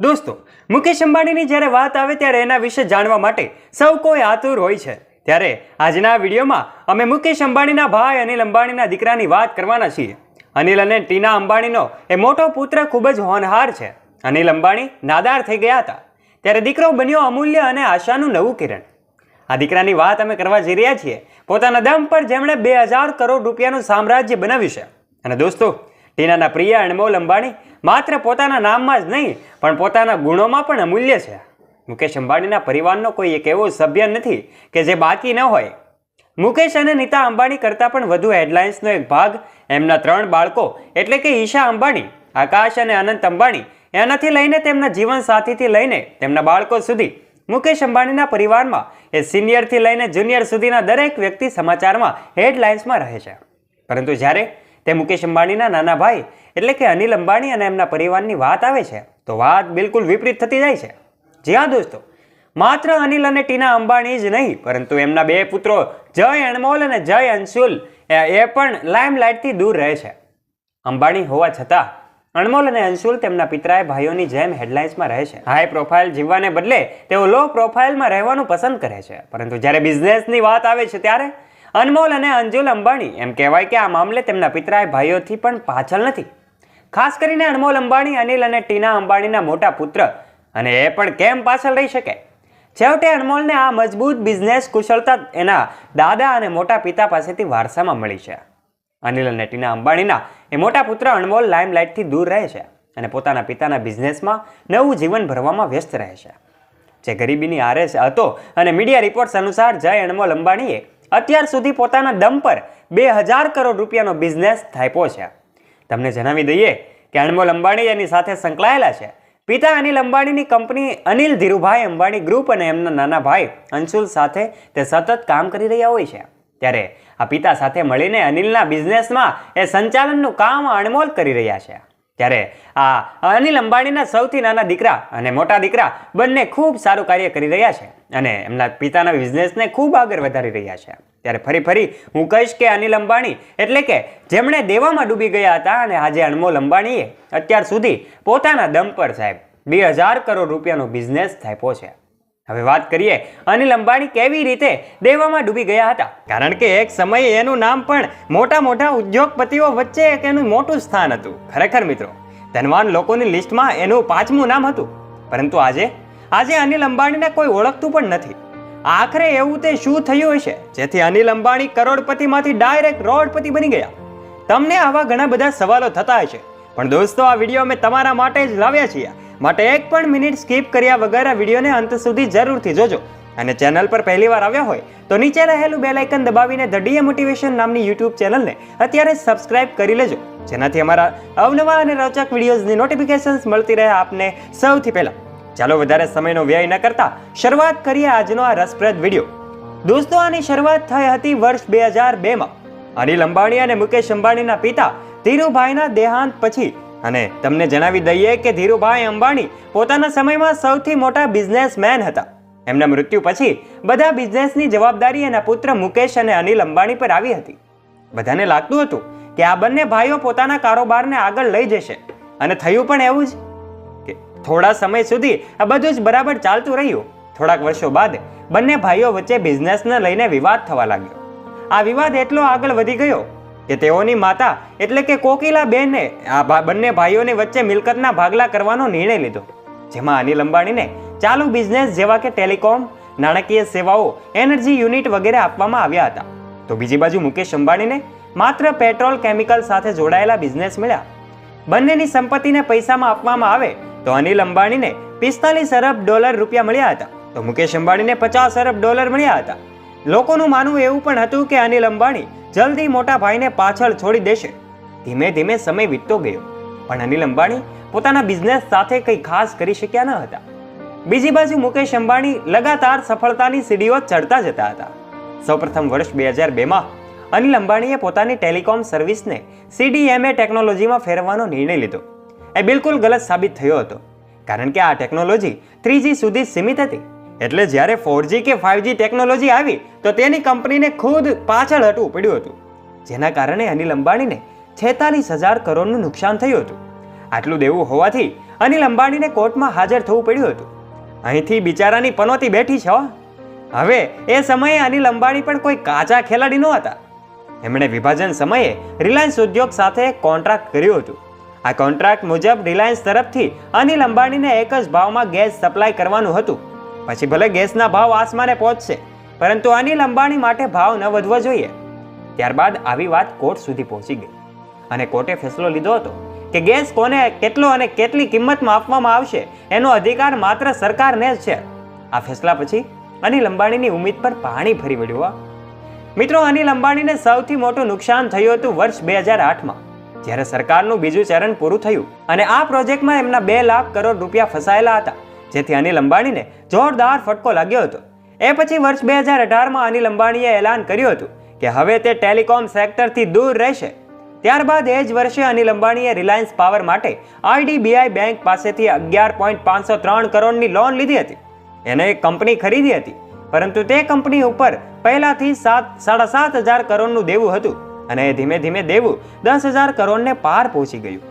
દોસ્તો, મુકેશ અંબાણીની જ્યારે વાત આવે ત્યારે એના વિશે જાણવા માટે સૌ કોઈ આતુર હોય છે. ત્યારે આજના વિડીયોમાં અમે મુકેશ અંબાણીના ભાઈ અનિલ અંબાણીના દીકરાની વાત કરવાના છીએ. અનિલ અને ટીના અંબાણીનો એ મોટો પુત્ર ખૂબ જ હોનહાર છે. અનિલ અંબાણી નાદાર થઈ ગયા હતા. ત્યારે દીકરો બન્યો અમૂલ્ય અને આશાનું નવું કિરણ. આ દીકરાની વાત અમે કરવા જઈ રહ્યા છીએ. પોતાના દમ પર જેમણે બે હજાર કરોડ રૂપિયાનું સામ્રાજ્ય બનાવ્યું છે. અને દોસ્તો ટીનાના પ્રિય અણમોલ અંબાણી માત્ર પોતાના નામમાં જ નહીં, પણ પોતાના ગુણોમાં પણ અમૂલ્ય છે. મુકેશ અંબાણીના પરિવારનો કોઈ એક એવો સભ્ય નથી કે જે બાકી ન હોય. મુકેશ અને નીતા અંબાણી કરતાં પણ વધુ હેડલાઇન્સનો એક ભાગ એમના ત્રણ બાળકો, એટલે કે ઈશા અંબાણી, આકાશ અને અનંત અંબાણી, એનાથી લઈને તેમના જીવન સાથીથી લઈને તેમના બાળકો સુધી. મુકેશ અંબાણીના પરિવારમાં એ સિનિયરથી લઈને જુનિયર સુધીના દરેક વ્યક્તિ સમાચારમાં હેડલાઇન્સમાં રહે છે. પરંતુ જ્યારે તે મુકેશ અંબાણીના નાના ભાઈ એટલે કે અનિલ અંબાણી અને એમના પરિવારની વાત આવે છે, તો વાત બિલકુલ વિપરીત થતી જાય છે. જી હા દોસ્તો, માત્ર અનિલ અને ટીના અંબાણી જ નહીં, પરંતુ એમના બે પુત્રો જય અણમોલ અને જય અંશુલ, એ પણ લાઇમલાઇટથી દૂર રહે છે. અંબાણી હોવા છતાં, અણમોલ અને અંશુલ તેમના પિતરાએ ભાઈઓની જેમ હેડલાઇન્સમાં રહે છે. હાઈ પ્રોફાઇલ જીવવાને બદલે તેઓ લો પ્રોફાઇલમાં રહેવાનું પસંદ કરે છે, પરંતુ જ્યારે બિઝનેસની વાત આવે છે ત્યારે અનમોલ અને અંજુલ અંબાણી એમ કહેવાય કે આ મામલે તેમના પિતરાય ભાઈઓથી પણ પાછળ નથી. ખાસ કરીને અનમોલ અંબાણી, અનિલ અને ટીના અંબાણીના મોટા પુત્ર. અને એ પણ કેમ પાછળ રહી શકે? છેવટે અનમોલને આ મજબૂત બિઝનેસ કુશળતા એના દાદા અને મોટા પિતા પાસેથી વારસામાં મળી છે. અનિલ અને ટીના અંબાણીના એ મોટા પુત્ર અનમોલ લાઇમલાઇટથી દૂર રહે છે અને પોતાના પિતાના બિઝનેસમાં નવું જીવન ભરવામાં વ્યસ્ત રહે છે. જે ગરીબીની આરે હતો અને મીડિયા રિપોર્ટ્સ અનુસાર જય અનમોલ અંબાણીએ અત્યાર સુધી પોતાના દમ પર બે હજાર કરોડ રૂપિયાનો બિઝનેસ થાપ્યો છે. તમને જણાવી દઈએ કે અણમોલ અંબાણી એની સાથે સંકળાયેલા છે. પિતા અનિલ અંબાણીની કંપની અનિલ ધીરુભાઈ અંબાણી ગ્રુપ અને એમના નાના ભાઈ અંશુલ સાથે તે સતત કામ કરી રહ્યા હોય છે. ત્યારે આ પિતા સાથે મળીને અનિલના બિઝનેસમાં એ સંચાલનનું કામ અણમોલ કરી રહ્યા છે. ત્યારે આ અનિલ અંબાણીના સૌથી નાના દીકરા અને મોટા દીકરા બંને ખૂબ સારું કાર્ય કરી રહ્યા છે અને એમના પિતાના બિઝનેસને ખૂબ આગળ વધારી રહ્યા છે. ત્યારે ફરી ફરી હું કહીશ કે અનિલ અંબાણી એટલે કે જેમણે દેવામાં ડૂબી ગયા હતા અને આજે અણમોલ અંબાણીએ અત્યાર સુધી પોતાના દમ પર સાહેબ બે હજાર કરોડ રૂપિયાનો બિઝનેસ થાપ્યો છે. હવે વાત કરીએ અનિલ અંબાણી કેવી રીતે દેવામાં ડૂબી ગયા હતા? કારણ કે એક સમયે એનું નામ પણ મોટા મોટા ઉદ્યોગપતિઓ વચ્ચે એક એનું મોટું સ્થાન હતું. ખરેખર મિત્રો, ધનવાન લોકોની લિસ્ટમાં એનું પાંચમું નામ હતું. પરંતુ આજે આજે અનિલ અંબાણીને કોઈ ઓળખતું પણ નથી. આખરે એવું તે શું થયું હશે? જેથી અનિલ અંબાણી કરોડપતિમાંથી ડાયરેક્ટ રોડપતિ બની ગયા. તમને આવા ઘણા બધા સવાલો થતા હશે. પણ દોસ્તો, આ વીડિયો અમે તમારા માટે જ લાવ્યા છીએ. માટે એક પણ મિનિટ સ્કીપ કર્યા વગર આ વિડીયોને અંત સુધી જરૂરથી જોજો. અને ચેનલ પર પહેલીવાર આવ્યા હોય, તો નીચે રહેલું બેલ આઇકન દબાવીને ધ ડીએ મોટિવેશન નામની યુટ્યુબ ચેનલને અત્યારે સબસ્ક્રાઇબ કરી લેજો. જેનાથી અમારા અવનવા અને રોચક વિડીયોઝની નોટિફિકેશન્સ મળતી રહે આપને સૌથી પહેલાં. ચાલો વધારે સમયનો વ્યય ન કરતા શરૂઆત કરીએ આજનો આ રસપ્રદ વીડિયો. દોસ્તો, આની શરૂઆત થઈ હતી વર્ષ બે હજાર બેમાં અનિલ અંબાણી અને મુકેશ અંબાણીના પિતા ધીરુભાઈના દેહાંત પછી. અને તમને જણાવી દઈએ કે ધીરુભાઈ અંબાણી પોતાના સમયમાં સૌથી મોટા બિઝનેસમેન હતા. એમના મૃત્યુ પછી બધા બિઝનેસની જવાબદારી એના પુત્ર મુકેશ અને અનિલ અંબાણી પર આવી હતી. બધાને લાગતું હતું કે આ બંને ભાઈઓ પોતાના કારોબારને આગળ લઈ જશે. અને થયું પણ એવું જ કે થોડા સમય સુધી આ બધું જ બરાબર ચાલતું રહ્યું. થોડાક વર્ષો બાદ બંને ભાઈઓ વચ્ચે બિઝનેસને લઈને વિવાદ થવા લાગ્યો. આ વિવાદ એટલો આગળ વધી ગયો કે તેઓની માતા એટલે કે કોકિલા બેને આ બંને ભાઈઓની વચ્ચે મિલકતના ભાગલા કરવાનો નિર્ણય લીધો. જેમાં અનિલ અંબાણીને ચાલુ બિઝનેસ જેવા કે ટેલિકોમ, નાણાકીય સેવાઓ, એનર્જી યુનિટ વગેરે આપવામાં આવ્યા હતા. તો બીજી બાજુ મુકેશ અંબાણીને માત્ર પેટ્રોલ, કેમિકલ સાથે જોડાયેલા બિઝનેસ મળ્યા. બંનેની સંપત્તિને પૈસામાં આપવામાં આવે તો અનિલ અંબાણીને પિસ્તાલીસ અરબ ડોલર રૂપિયા મળ્યા હતા. તો મુકેશ અંબાણીને પચાસ અરબ ડોલર મળ્યા હતા. લોકોનું માનવું એવું પણ હતું કે અનિલ અંબાણી જલ્દી મોટા ભાઈને પાછળ છોડી દેશે. ધીમે ધીમે સમય વીતતો ગયો, પણ અનિલ અંબાણી પોતાના બિઝનેસ સાથે કંઈ ખાસ કરી શક્યા ન હતા. બીજી બાજુ મુકેશ અંબાણી લગાતાર સફળતાની સીડીઓ ચડતા જતા હતા. સૌપ્રથમ વર્ષ બે હજાર બેમાં અનિલ અંબાણીએ પોતાની ટેલિકોમ સર્વિસને સીડીએમએ ટેકનોલોજીમાં ફેરવવાનો નિર્ણય લીધો. એ બિલકુલ ગલત સાબિત થયો હતો, કારણ કે આ ટેકનોલોજી થ્રીજી સુધી સીમિત હતી. એટલે જ્યારે ફોરજી કે ફાઇવજી ટેકનોલોજી આવી, તો તેની કંપનીને ખુદ પાછળ હટવું પડ્યું હતું, જેના કારણે અનિલ અંબાણીને છેતાલીસ હજાર કરોડનું નુકસાન થયું હતું. આટલું દેવું હોવાથી અનિલ અંબાણીને કોર્ટમાં હાજર થવું પડ્યું હતું. અહીંથી બિચારાની પનોતી બેઠી છો હવે એ સમયે અનિલ અંબાણી પણ કોઈ કાચા ખેલાડી નહોતા. એમણે વિભાજન સમયે રિલાયન્સ ઉદ્યોગ સાથે કોન્ટ્રાક્ટ કર્યું હતું. આ કોન્ટ્રાક્ટ મુજબ રિલાયન્સ તરફથી અનિલ અંબાણીને એક જ ભાવમાં ગેસ સપ્લાય કરવાનું હતું. પછી ભલે ગેસના ભાવ આસમાને પહોંચશે, પરંતુ અનિલ અંબાણી માટે ભાવ ન વધવો જોઈએ. ત્યારબાદ આવી વાત કોર્ટ સુધી પહોંચી ગઈ. અને કોર્ટે ફેસલો લીધો હતો કે ગેસ કોને કેટલો અને કેટલી કિંમતમાં આપવામાં આવશે એનો અધિકાર માત્ર સરકારને જ છે. આ ફેસલા પછી અનિલ અંબાણીની ઉમ્મીદ પર પાણી ફરી વળ્યું. મિત્રો અનિલ અંબાણીને સૌથી મોટું નુકસાન થયું હતું વર્ષ બે હજાર આઠમાં, જ્યારે સરકારનું બીજું ચરણ પૂરું થયું અને આ પ્રોજેક્ટમાં એમના બે લાખ કરોડ રૂપિયા ફસાયેલા હતા. જેથી અનિલ અંબાણીને જોરદાર ફટકો લાગ્યો હતો. એ પછી વર્ષ બે હજાર અઢારમાં અનિલ અંબાણીએ એલાન કર્યું હતું કે હવે તે ટેલિકોમ સેક્ટરથી દૂર રહેશે. ત્યારબાદ એ જ વર્ષે અનિલ અંબાણીએ રિલાયન્સ પાવર માટે આઈડીબીઆઈ બેંક પાસેથી અગિયાર પોઈન્ટ પાંચસો ત્રણ કરોડની લોન લીધી હતી. એને એક કંપની ખરીદી હતી, પરંતુ તે કંપની ઉપર પહેલાથી સાત સાડા સાત હજાર કરોડનું દેવું હતું અને એ ધીમે ધીમે દેવું દસ હજાર કરોડને પાર પહોંચી ગયું.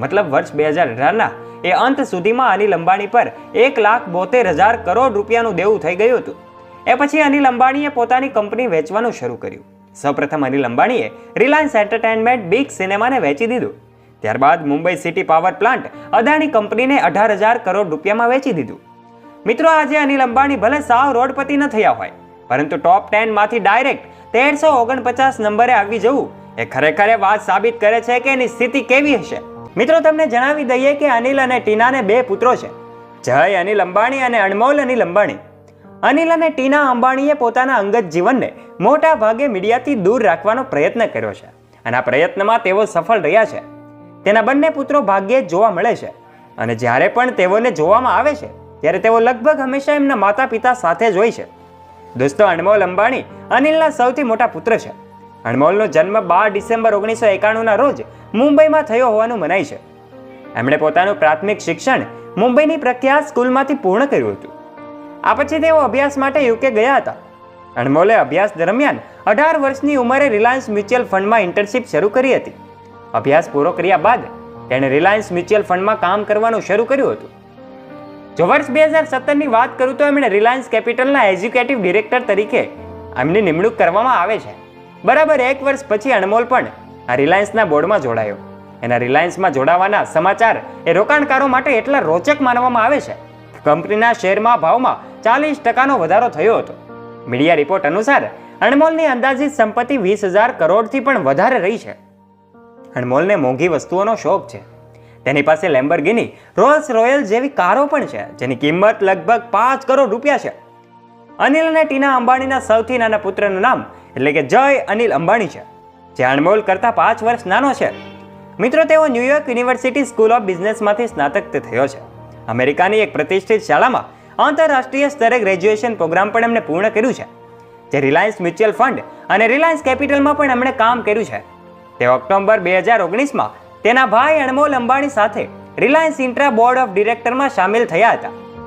મતલબ વર્ષ બે હજાર અઢારના એ અંત સુધીમાં અનિલ અંબાણી પર એક લાખ બોતેર હજાર કરોડ રૂપિયાનું દેવું થઈ ગયું હતું. એ પછી અનિલ અંબાણીએ પોતાની કંપની વેચવાનું શરૂ કર્યું. સૌપ્રથમ અનિલ અંબાણીએ રિલાયન્સ એન્ટરટેનમેન્ટ બિગ સિનેમાને વેચી દીધું. ત્યારબાદ Mumbai city power plant Adani કંપનીને અઢાર હજાર કરોડ રૂપિયામાં વેચી દીધું. મિત્રો, આજે અનિલ અંબાણી ભલે સાવ રોડપતિ ન થયા હોય, પરંતુ ટોપ ટેનમાંથી ડાયરેક્ટ તેરસો ઓગણપચાસ નંબરે આવી જવું એ ખરેખર વાત સાબિત કરે છે કે એની સ્થિતિ કેવી હશે. મિત્રો, તમને જણાવી દઈએ કે અનિલ અને ટીનાને બે પુત્રો છે. જય અનિલ અંબાણી અને અણમોલ અનિલ અંબાણી. અનિલ અને ટીના અંબાણીએ પોતાના અંગત જીવનને મોટા ભાગે મીડિયાથી દૂર રાખવાનો પ્રયત્ન કર્યો છે અને આ પ્રયત્નમાં તેઓ સફળ રહ્યા છે. તેના બંને પુત્રો ભાગ્યે જ જોવા મળે છે અને જ્યારે પણ તેઓને જોવામાં આવે છે, ત્યારે તેઓ લગભગ હંમેશા એમના માતા પિતા સાથે જ હોય છે. દોસ્તો, અણમોલ અંબાણી અનિલના સૌથી મોટા પુત્ર છે. અણમોલનો જન્મ બાર ડિસેમ્બર ઓગણીસો એકાણુંના રોજ મુંબઈમાં થયો હોવાનું મનાય છે. એમણે પોતાનું પ્રાથમિક શિક્ષણ મુંબઈની પ્રખ્યાત સ્કૂલમાંથી પૂર્ણ કર્યું હતું. આ પછી તેઓ અભ્યાસ માટે યુકે ગયા હતા. અણમોલે અભ્યાસ દરમિયાન અઢાર વર્ષની ઉંમરે રિલાયન્સ મ્યુચ્યુઅલ ફંડમાં ઇન્ટર્નશીપ શરૂ કરી હતી. અભ્યાસ પૂરો કર્યા બાદ તેણે રિલાયન્સ મ્યુચ્યુઅલ ફંડમાં કામ કરવાનું શરૂ કર્યું હતું. જો વર્ષ બે હજાર સત્તરની વાત કરું તો એમણે રિલાયન્સ કેપિટલના એક્ઝિક્યુટિવ ડિરેક્ટર તરીકે એમની નિમણૂક કરવામાં આવે છે. બરાબર એક વર્ષ પછી અણમોલ પણ આ રિલાયન્સના બોર્ડમાં જોડાયો. એના રિલાયન્સમાં જોડાવાના સમાચાર એ રોકાણકારો માટે એટલા રોચક માનવામાં આવે છે. કંપનીના શેરમાં ભાવમાં ચાલીસ ટકાનો વધારો થયો હતો. મીડિયા રિપોર્ટ અનુસાર, અણમોલની અંદાજિત સંપત્તિ વીસ હજાર કરોડથી પણ વધારે રહી છે. અણમોલને મોંઘી વસ્તુઓનો શોખ છે. તેની પાસે લેમ્બરગિની, રોલ્સ રોયલ જેવી કારો પણ છે, જેની કિંમત લગભગ પાંચ કરોડ રૂપિયા છે. અનિલ અને ટીના અંબાણીના સૌથી નાના પુત્રનું નામ એટલે કે જય અનિલ અંબાણી છે, જે અણમોલ કરતાં પાંચ વર્ષ નાનો છે. મિત્રો, તેઓ New York university school of બિઝનેસમાંથી સ્નાતક થયો છે. અમેરિકાની એક પ્રતિષ્ઠિત શાળામાં આંતરરાષ્ટ્રીય સ્તરે ગ્રેજ્યુએશન પ્રોગ્રામ પણ એમણે પૂર્ણ કર્યું છે, જે રિલાયન્સ મ્યુચ્યુઅલ ફંડ અને રિલાયન્સ કેપિટલમાં પણ એમણે કામ કર્યું છે. તે ઓક્ટોબર બે હજાર ઓગણીસમાં તેના ભાઈ અણમોલ અંબાણી સાથે રિલાયન્સ ઇન્ટ્રા બોર્ડ ઓફ ડિરેક્ટરમાં સામેલ થયા હતા.